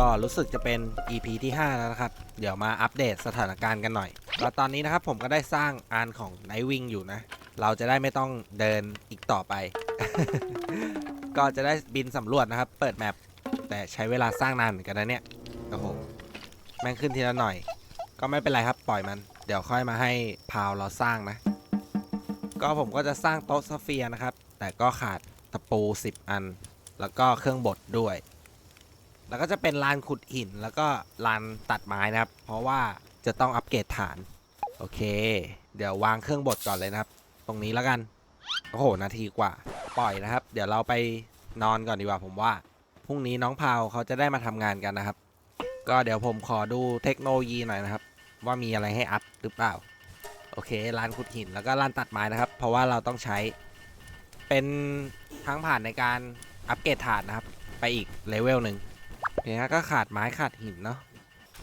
ก็รู้สึกจะเป็น EP ที่ 5 แล้วนะครับ เดี๋ยวมาอัปเดตสถานการณ์กันหน่อยแล้วตอนนี้นะครับผมก็ได้สร้างอานของไนวิงอยู่นะ เราจะได้ไม่ต้องเดินอีกต่อไป ก็จะได้บินสำรวจนะครับ เปิดแมปแต่ใช้เวลาสร้างนานเหมือนกันนะเนี่ย โอ้โห แม่งขึ้นทีละหน่อย ก็ไม่เป็นไรครับปล่อยมัน เดี๋ยวค่อยมาให้พาวเราสร้างนะ ก็ผมก็จะสร้างโต๊ะสเฟียร์นะครับ แต่ก็ขาดตะปู 10 อัน แล้วก็เครื่องบดด้วย แล้วก็จะเป็นลานขุดหินแล้วก็ลานตัดไม้นะครับ เพราะว่าจะต้องอัปเกรดฐาน โอเค เดี๋ยววางเครื่องบดก่อนเลยนะครับ ตรงนี้แล้วกัน โอ้โห นาทีกว่า ปล่อยนะครับ เดี๋ยวเราไปนอนก่อนดีกว่าผมว่า พรุ่งนี้น้องพาวเขาจะได้มาทำงานกันนะครับ ก็เดี๋ยวผมขอดูเทคโนโลยีหน่อยนะครับ ว่ามีอะไรให้อัพหรือเปล่า โอเค ลานขุดหินแล้วก็ลานตัดไม้นะครับ เพราะว่าเราต้องใช้ เป็นทางผ่านในการอัปเกรดฐานนะครับ ไปอีกเลเวลหนึ่ง เคฮะก็ขาดไม้ขาดหินเนาะ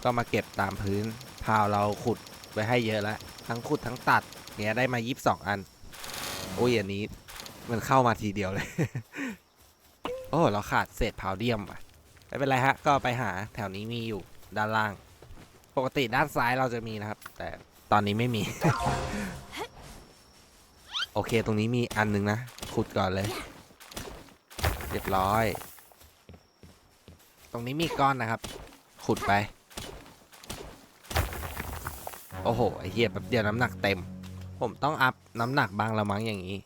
ก็มาเก็บตามพื้น พาวเราขุดไว้ให้เยอะแล้ว ทั้งขุดทั้งตัดเนี่ยได้มา22อัน โอ้ยอันนี้มันเข้ามาทีเดียวเลย โอ้เราขาดเศษพาวเดียมว่ะไม่เป็นไรฮะ ก็ไปหาแถวนี้มีอยู่ด้านล่าง ปกติด้านซ้ายเราจะมีนะครับ แต่ตอนนี้ไม่มี โอเคตรงนี้มีอันหนึงนะ ขุดก่อนเลย เรียบร้อย รงนี้มีก้อนนะครับ ขุดไป โอ้โห ไอเหี้ยแบบเดียวน้ำหนักเต็ม ผมต้องอัพน้ำหนักบางละมั้งอย่างนี้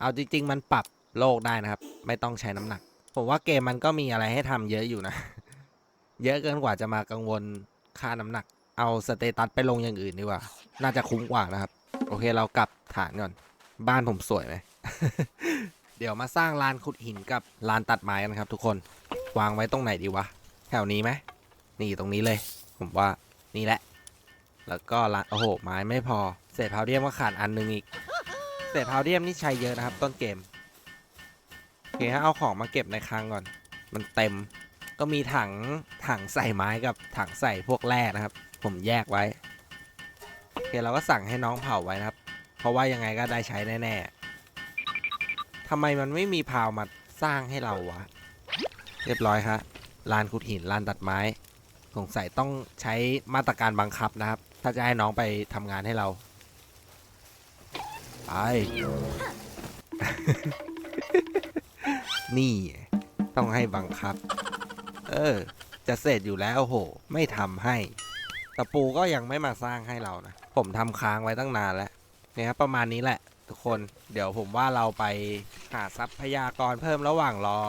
เอาจริง ๆ มันปรับโลกได้นะครับ ไม่ต้องใช้น้ำหนัก ผมว่าเกมมันก็มีอะไรให้ทำเยอะอยู่นะ เยอะเกินกว่าจะมากังวลค่าน้ำหนัก เอาสเตตัสไปลงอย่างอื่นดีกว่า น่าจะคุ้มกว่านะครับ โอเคเรากลับฐานก่อน บ้านผมสวยไหมเดี๋ยวมาสร้างลานขุดหินกับลานตัดไม้กันครับทุกคน วางไว้ตรงไหนดีวะ แถวนี้ไหมนี่ตรงนี้เลย ผมว่านี่แหละ แล้วก็ลานโอ้โหไม้ไม่พอ เศษพาวเดียมก็ขาดอันหนึงอีก เศษพาวเดียมนี่ใช้เยอะนะครับ ต้นเกมโอเคฮะเอาของมาเก็บในคลังก่อน มันเต็มก็มีถังถังใส่ไม้กับถังใส่พวกแร่นะครับ ผมแยกไว้โอเคเราก็สั่งให้น้องเผาไว้นะครับ เพราะว่ายังไงก็ได้ใช้แน่ๆทำไมมันไม่มีพาวมาสร้างให้เราวะ เรียบร้อยครับ ลานขุดหินลานตัดไม้ สงสัยต้องใช้มาตรการบังคับนะครับ ถ้าจะให้น้องไปทำงานให้เรา ไป นี่ ต้องให้บังคับ เออ จะเสร็จอยู่แล้วโห ไม่ทำให้ตะปูก็ยังไม่มาสร้างให้เรานะ ผมทำค้างไว้ตั้งนานแล้วเนี่ยครับประมาณนี้แหละ ทุกคนเดี๋ยวผมว่าเราไปหาทรัพยากรเพิ่มระหว่างรอ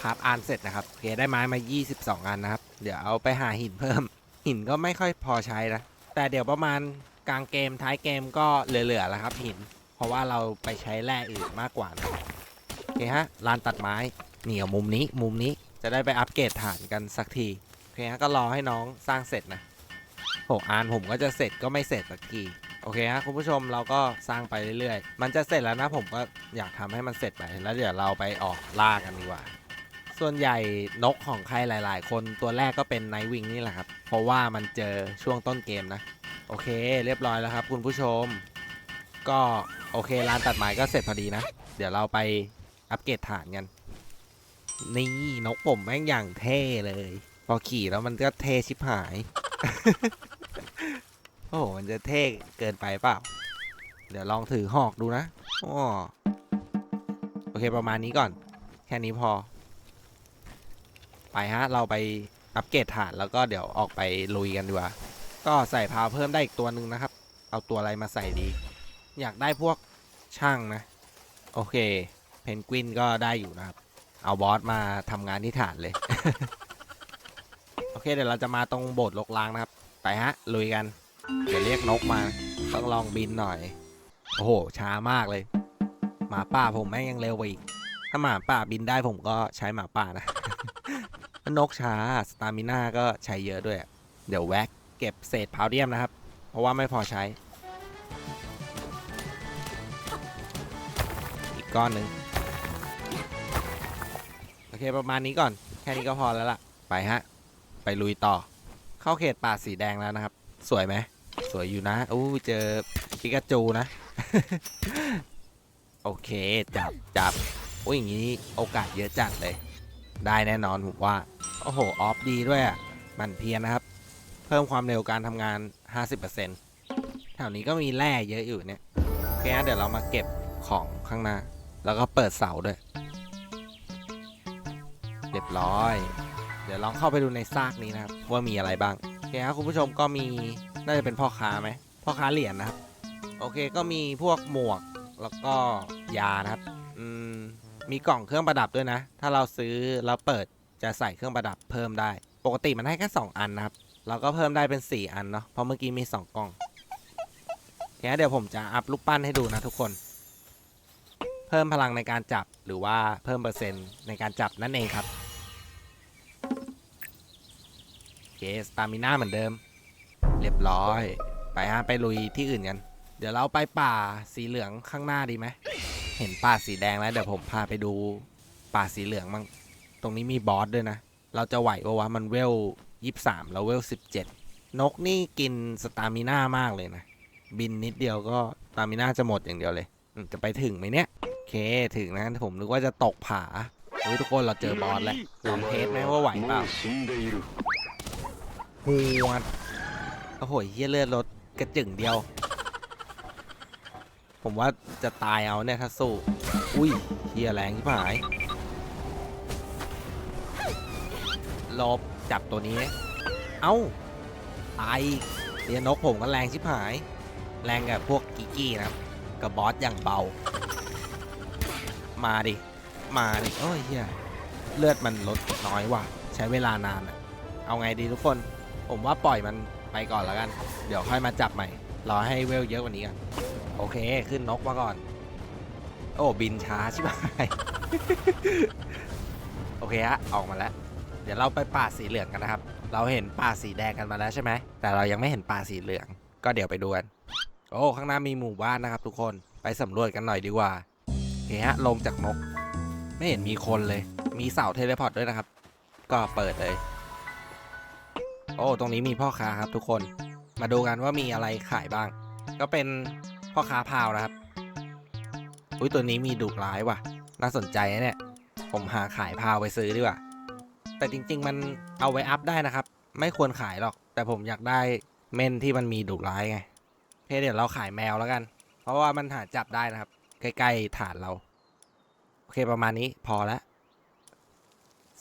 คราฟอานเสร็จนะครับโอเคได้ไม้มา 22 อันนะครับ เดี๋ยวเอาไปหาหินเพิ่ม หินก็ไม่ค่อยพอใช้นะแต่เดี๋ยวประมาณกลางเกมท้ายเกมก็เหลือๆแล้วครับหิน เพราะว่าเราไปใช้แร่อื่นมากกว่านะโอเคฮะลานตัดไม้เหนี่เอามุมนี้มุมนี้จะได้ไปอัปเกรดฐานกันสักทีโอเคฮะก็รอให้น้องสร้างเสร็จนะโหอานผมก็จะเสร็จก็ไม่เสร็จสักที อเคฮะคุณผู้ชมเราก็สร้างไปเรื่อยๆ มันจะเสร็จแล้วนะผมก็อยากทำให้มันเสร็จไปแล้วเดี๋ยวเราไปออกล่ากันดีกว่า ส่วนใหญ่นกของใครหลาย ๆ คนตัวแรกก็เป็นไนท์วิงนี่แหละครับ เพราะว่ามันเจอช่วงต้นเกมนะ โอเค เรียบร้อยแล้วครับ คุณผู้ชม ก็โอเคร้านตัดไม้ก็เสร็จพอดีนะ เดี๋ยวเราไปอัปเกรดฐานกัน นี่นกผมแม่งอย่างเท่เลย พอขี่แล้วมันก็เท่ชิบหาย โอ้โหมันจะเท่เกินไปเปล่า เดี๋ยวลองถือหอกดูนะอ้โอเคประมาณนี้ก่อน แค่นี้พอ ไปฮะ เราไปอัปเกรดฐานแล้วก็เดี๋ยวออกไปลุยกันดีกว่า ก็ใส่พาวเพิ่มได้อีกตัวหนึ่งนะครับ เอาตัวอะไรมาใส่ดี อยากได้พวกช่างนะ โอเค เพนกวินก็ได้อยู่นะครับ เอาบอสมาทำงานที่ฐานเลย โอเคเดี๋ยวเราจะมาตรงโบสถ์ลกลางนะครับ ไปฮะลุยกัน เดี๋ยวเรียกนกมา ต้องลองบินหน่อย โอ้โห ช้ามากเลย หมาป่าผมแม่งยังเร็วกว่าอีก ถ้าหมาป่าบินได้ผมก็ใช้หมาป่านะ นกช้า สตามิน่าก็ใช้เยอะด้วย เดี๋ยวแว็กเก็บเศษพาวเดียมนะครับ เพราะว่าไม่พอใช้ อีกก้อนหนึ่งโอเคประมาณนี้ก่อน แค่นี้ก็พอแล้วล่ะ ไปฮะ ไปลุยต่อ เข้าเขตป่าสีแดงแล้วนะครับ สวยไหม สวยอยู่นะอู้เจอปิกาจูนะ โอเค จับจับโอ้ยอย่างนี้โอกาสเยอะจัดเลย ได้แน่นอนผมว่า โอ้โห ออฟดีด้วยอะ มันเพียนะครับ เพิ่มความเร็วการทำงาน 50%แถวนี้ก็มีแร่เยอะอยู่เนี่ยโอเคฮะเดี๋ยวเรามาเก็บของข้างหน้า แล้วก็เปิดเสาด้วย เรียบร้อย เดี๋ยวลองเข้าไปดูในซากนี้นะครับ ว่ามีอะไรบ้างโอเคครับคุณผู้ชมก็มี น่าจะเป็นพ่อค้าไหมพ่อค้าเหรียญนะครับ โอเคก็มีพวกหมวกแล้วก็ยานะครับอืมมีกล่องเครื่องประดับด้วยนะ ถ้าเราซื้อแล้วเปิดจะใส่เครื่องประดับเพิ่มได้ ปกติมันให้แค่2อันนะครับ เราก็เพิ่มได้เป็น 4 อันเนาะเพราะเมื่อกี้มี 2กล่องโอเคเดี๋ยวผมจะอัพรูปปั้นให้ดูนะทุกคน เพิ่มพลังในการจับหรือว่าเพิ่มเปอร์เซ็นต์ในการจับนั่นเองครับเคสตามิน่าเหมือนเดิม เรียบร้อย ไปฮะไปลุยที่อื่นกัน เดี๋ยวเราไปป่าสีเหลืองข้างหน้าดีไหม เห็นป่าสีแดงแล้วเดี๋ยวผมพาไปดูป่าสีเหลืองมั้งตรงนี้มีบอสด้วยนะ เราจะไหวปะวะมันเวลยี่สามเราเวลสิบเจ็ดนกนี่กินสตามิน่ามากเลยนะ บินนิดเดียวก็สตามิน่าจะหมดอย่างเดียวเลย จะไปถึงไหมเนี่ยโอเคถึงนะผมนึกว่าจะตกผาเฮ้ยทุกคนเราเจอบอสแล้วลองเทสไหมว่าไหวเปล่าหัว โอ้โหเฮียเลือดลดกระจึงเดียว ผมว่าจะตายเอาเนี่ยถ้าสู้ อุ้ยเฮียแรงที่ผายลบจับตัวนี้ เอ้า ตายอีกเรียนกผมก็แรงชิบหาย แรงกับพวกกิกกี้นะครับ กับบอสอย่างเบา มาดิ มาดิโอ้ยเฮียเลือดมันลดน้อยว่ะ ใช้เวลานานอะเอาไงดีทุกคน ผมว่าปล่อยมัน ไปก่อนแล้วกัน เดี๋ยวค่อยมาจับใหม่ รอให้เวลเยอะกว่านี้กันโอเค ขึ้นนกมาก่อน โอ้ บินช้าใช่ไหม โอเคฮะ ออกมาแล้ว เดี๋ยวเราไปป่าสีเหลืองกันนะครับ เราเห็นป่าสีแดงกันมาแล้วใช่ไหม แต่เรายังไม่เห็นป่าสีเหลือง ก็เดี๋ยวไปดูกัน โอ้ ข้างหน้ามีหมู่บ้านนะครับ ทุกคน ไปสำรวจกันหน่อยดีกว่าโอเคฮะ ลงจากนก ไม่เห็นมีคนเลย มีเสาเทเลพอร์ตด้วยนะครับ ก็เปิดเลย โอ้ ตรงนี้มีพ่อค้าครับทุกคน มาดูกันว่ามีอะไรขายบ้าง ก็เป็นพ่อค้าพาวนะครับ อุ้ยตัวนี้มีดุร้ายว่ะ น่าสนใจนะเนี่ย ผมหาขายพาวไปซื้อดีกว่า แต่จริง ๆ มันเอาไว้อัพได้นะครับ ไม่ควรขายหรอก แต่ผมอยากได้เม่นที่มันมีดุร้ายไงเคเดี๋ยวเราขายแมวแล้วกัน เพราะว่ามันหาจับได้นะครับ ใกล้ๆฐานเรา โอเคประมาณนี้พอแล้ว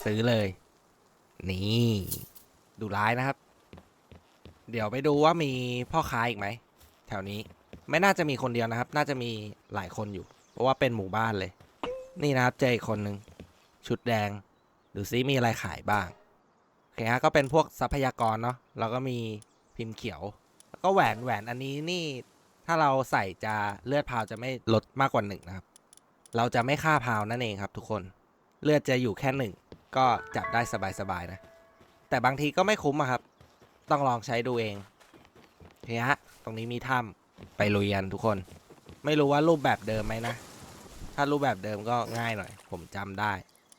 ซื้อเลย นี่ ดุร้ายนะครับ เดี๋ยวไปดูว่ามีพ่อค้าอีกไหม แถวนี้ไม่น่าจะมีคนเดียวนะครับ น่าจะมีหลายคนอยู่ เพราะว่าเป็นหมู่บ้านเลย นี่นะครับเจออีกคนหนึ่งชุดแดง ดูซิมีอะไรขายบ้างโอเคฮะก็เป็นพวกทรัพยากรเนาะแล้วก็มีพิมพ์เขียว แล้วก็แหวนแหวนอันนี้นี่ ถ้าเราใส่จะเลือดพาวจะไม่ลดมากกว่าหนึ่งนะครับ เราจะไม่ฆ่าพาวนั่นเองครับ ทุกคนเลือดจะอยู่แค่หนึ่งก็จับได้สบายๆนะ แต่บางทีก็ไม่คุ้มอะครับ ต้องลองใช้ดูเองโอเคฮะตรงนี้มีถ้ำไปลุยกันทุกคน ไม่รู้ว่ารูปแบบเดิมไหมนะ ถ้ารูปแบบเดิมก็ง่ายหน่อย ผมจำได้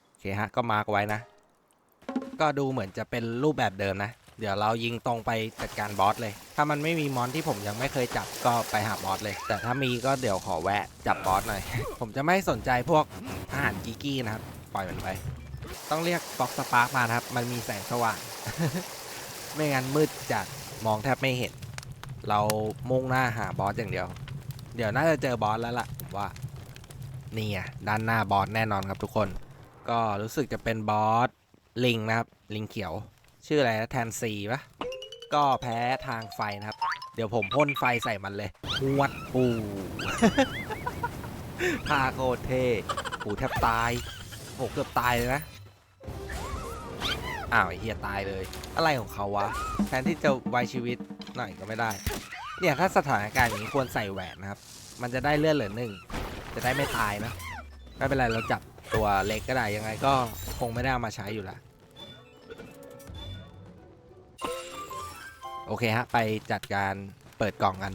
โอเคฮะก็มาร์กไว้นะ ก็ดูเหมือนจะเป็นรูปแบบเดิมนะ เดี๋ยวเรายิงตรงไปจัดการบอสเลย ถ้ามันไม่มีมอนที่ผมยังไม่เคยจับก็ไปหาบอสเลย แต่ถ้ามีก็เดี๋ยวขอแวะจับบอสหน่อย ผมจะไม่สนใจพวกอาหารกิกกี้นะครับ ปล่อยมันไป ต้องเรียกฟ็อกสปาร์กมานะครับ มันมีแสงสว่าง ไม่งั้นมืดจัดมองแทบไม่เห็น เรามุ่งหน้าหาบอสอย่างเดียว เดี๋ยวน่าจะเจอบอสแล้วล่ะผมว่า นี่อะด้านหน้าบอสแน่นอนครับทุกคน ก็รู้สึกจะเป็นบอสลิงนะครับ ลิงเขียว ชื่ออะไรนะแทนซีปะก็แพ้ทางไฟนะครับ เดี๋ยวผมพ่นไฟใส่มันเลยหวดปูท่าโคเทปูแทบตายโหเกือบตายเลยนะ อ้าวไอ้เฮียตายเลย อะไรของเขาวะ แทนที่จะไว้ชีวิตหน่อยก็ไม่ได้ เนี่ยถ้าสถานการณ์อย่างนี้ควรใส่แหวนนะครับ มันจะได้เลื่อนเหลือหนึ่ง จะได้ไม่ตายนะ ไม่เป็นไรเราจับตัวเล็กก็ได้ยังไงก็คงไม่ได้เอามาใช้อยู่แล้วโอเคฮะ ไปจัดการเปิดกล่องกัน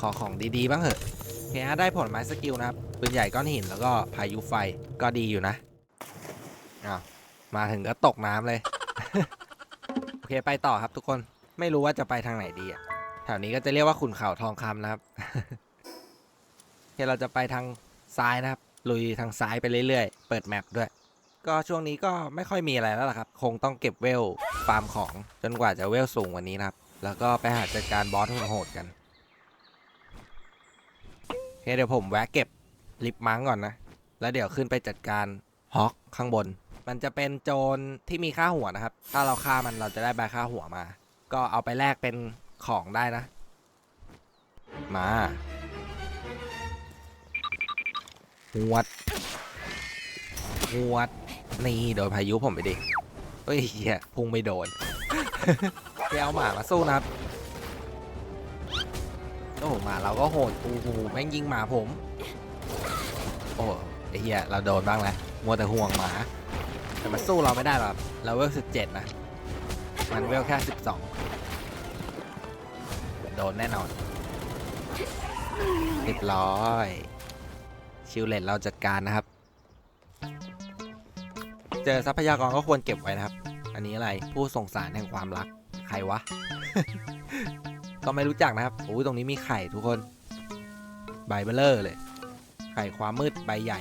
ขอของดีๆ บ้างเหอะโอเคฮะ ได้ผลไม้สกิลนะครับปืนใหญ่ก้อนหินแล้วก็พายุไฟก็ดีอยู่นะอ้าวมาถึงก็ตกน้ำเลย โอเคไปต่อครับทุกคนไม่รู้ว่าจะไปทางไหนดีอะแถวนี้ก็จะเรียกว่าขุนเขาทองคำนะครับ โอเคเราจะไปทางซ้ายนะครับ ลุยทางซ้ายไปเรื่อยๆ เปิดแมปด้วย ก็ช่วงนี้ก็ไม่ค่อยมีอะไรแล้วล่ะครับ คงต้องเก็บเวลฟาร์มของจนกว่าจะเวลสูงกวันนี้นะครับ แล้วก็ไปหาจัดการบอสโหดกันโอเคเดี๋ยวผมแวะเก็บลิปมังก่อนนะ แล้วเดี๋ยวขึ้นไปจัดการฮอกข้างบน มันจะเป็นโจรที่มีค่าหัวนะครับ ถ้าเราฆ่ามันเราจะได้ใบค่าหัวมา ก็เอาไปแลกเป็นของได้นะ มาหวดหวดนี่โดนพายุผมไปดิเฮ้ยเหี้ยพุ่งไม่โดนไปเอาหมามาสู้นะครับโอ้หมาเราก็โหดโอ้โหแม่งยิงหมาผม โอ้ไอ้เหี้ยเราโดนบ้างแล้วมัวแต่ห่วงหมา แต่มันสู้เราไม่ได้หรอกเราเวลสิบเจ็ดนะ มันเวลแค่สิบสองโดนแน่นอนเรียบร้อย ชิวเลตเราจัดการนะครับ เจอทรัพยากรก็ควรเก็บไว้นะครับ อันนี้อะไรผู้ส่งสารแห่งความรัก ใครวะ ก็ไม่รู้จักนะครับโอ้ยตรงนี้มีไข่ทุกคน ใบเบลเลอร์เลย ไข่ความมืดใบใหญ่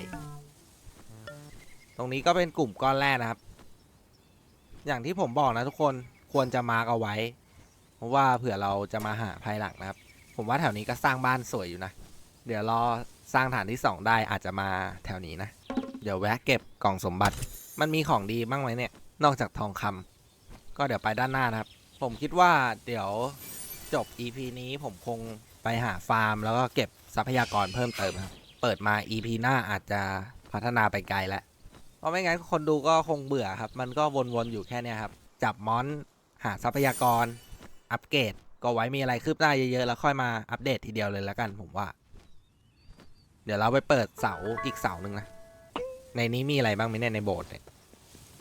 ตรงนี้ก็เป็นกลุ่มก้อนแรกนะครับ อย่างที่ผมบอกนะทุกคนควรจะมาร์กเอาไว้ เพราะว่าเผื่อเราจะมาหาภายหลังนะครับ ผมว่าแถวนี้ก็สร้างบ้านสวยอยู่นะ เดี๋ยวรอสร้างฐานที่2ได้อาจจะมาแถวนี้นะ เดี๋ยวแวะเก็บกล่องสมบัติ มันมีของดีบ้างไหมเนี่ย นอกจากทองคำก็เดี๋ยวไปด้านหน้านะครับ ผมคิดว่าเดี๋ยวจบ EP นี้ผมคงไปหาฟาร์ม แล้วก็เก็บทรัพยากรเพิ่มเติมครับ เปิดมา EP หน้าอาจจะพัฒนาไปไกลแล้ว เพราะไม่งั้นคนดูก็คงเบื่อครับ มันก็วนๆอยู่แค่เนี้ยครับ จับมอนหาทรัพยากร อัปเกรดก็ไว้มีอะไรคืบหน้าเยอะๆ แล้วค่อยมาอัปเดตทีเดียวเลยแล้วกันผมว่า เดี๋ยวเราไปเปิดเสาอีกเสาหนึ่งนะ ในนี้มีอะไรบ้างไหมเนี่ยในโบสถ์เนี่ย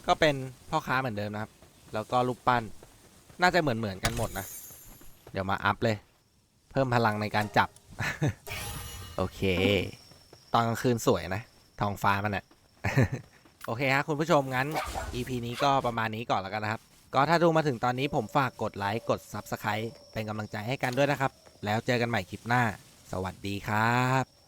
ก็เป็นพ่อค้าเหมือนเดิมนะครับ แล้วก็รูปปั้น น่าจะเหมือนเหมือนๆกันหมดนะ เดี๋ยวมาอัพเลย เพิ่มพลังในการจับ โอเค ตอนกลางคืนสวยนะ ทองฟ้ามันอะ โอเคครับคุณผู้ชมงั้น EP นี้ก็ประมาณนี้ก่อนแล้วกันนะครับ ก็ถ้าดูมาถึงตอนนี้ผมฝากกดไลค์กด Subscribe เป็นกำลังใจให้กันด้วยนะครับ แล้วเจอกันใหม่คลิปหน้า สวัสดีครับ